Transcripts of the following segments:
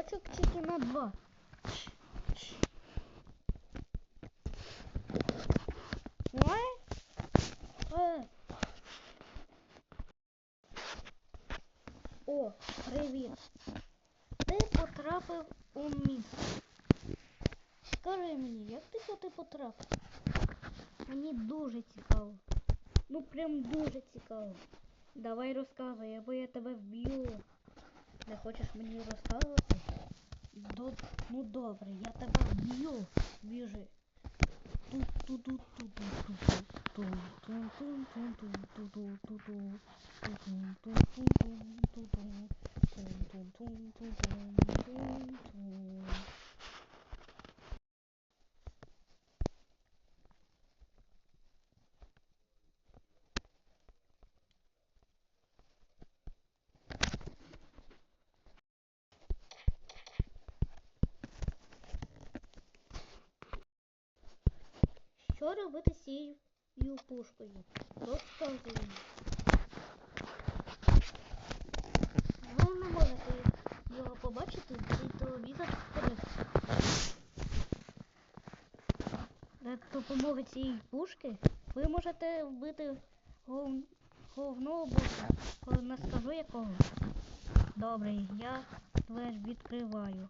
кусочок тільки на два. Ой. Е. О, привіт. Ти потрапив у місто. Скажи мені, як ти сюди потрапив? Мені дуже цікаво. Ну прям дуже цікаво. Давай розказуй, або я тебе вб'ю. Не хочеш мені розказувати? До... Ну добре, я тебе вб'ю. Біжи. Що робити з цією пушкою? Розказуй. мені. Ви не можете його побачити, цей телевізор вперед. За допомогою цієї пушки ви можете вбити гов... головного боса, не скажу якого. Добре, я двері відкриваю.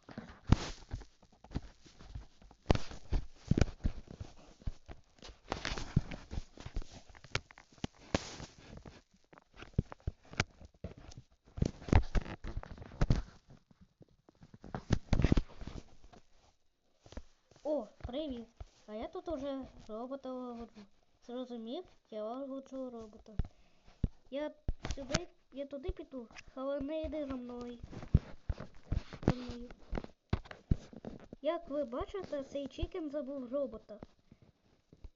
О, привіт. А я тут уже робота лагоджу. Зрозумів, я лагоджу робота. Я сюди, я туди піду, але не йди за мною. За мною. Як ви бачите, цей чікен забув робота.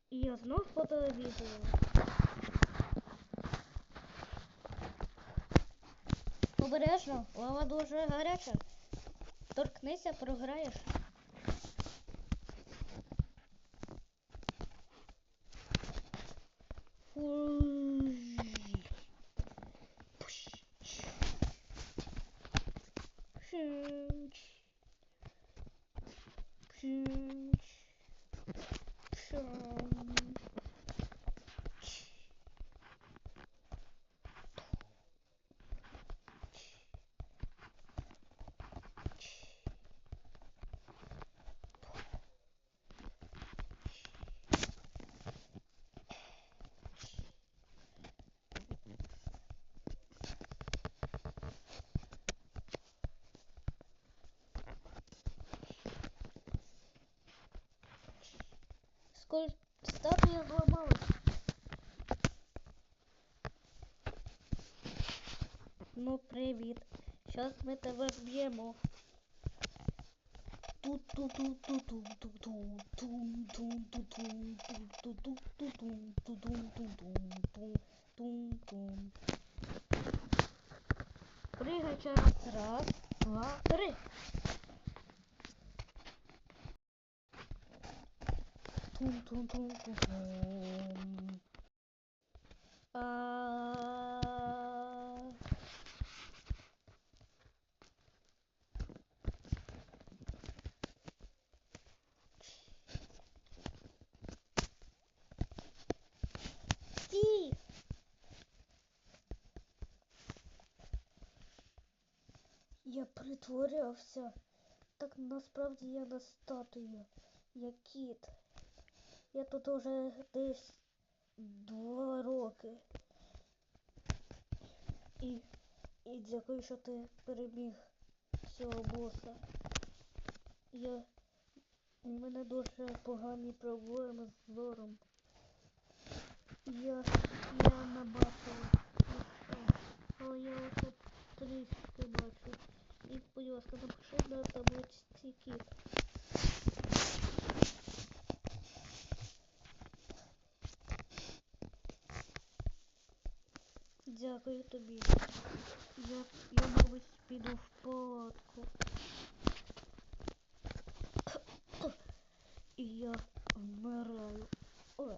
І я знов по телевізору. Обережно, лава дуже гаряча. Торкнися, програєш. 嗯，是 Сколь статуя зламалась. Ну, привіт. Щас ми тебе вб'ємо. Пригай через раз, два, три. Я притворявся. Так насправді я не статуя. Я кіт. Я тут уже десь два роки. І, і дякую, що ти переміг цього боса. Я... У мене дуже погані проблеми з зором. Я, я не бачила. усе, Але я оце трішки бачу. І, будь ласка, напиши на табличці кіт. Дякую тобі. Я, я мабуть, піду в палатку. І я вмираю. Ой.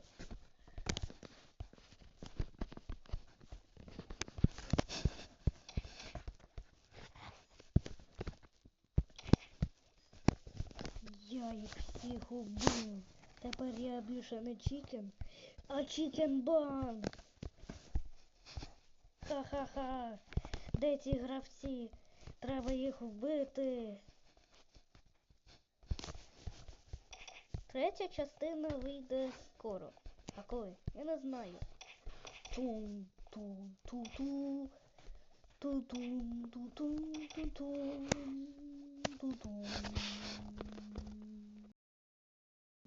Я їх всіх убив. Тепер я більше не чікен, а чікен бан. Ха-ха-ха. Де ці гравці? Треба їх вбити. Третя частина вийде скоро. А коли? Я не знаю. Тум тум ту ту ту тум ту тум ту тум ту тум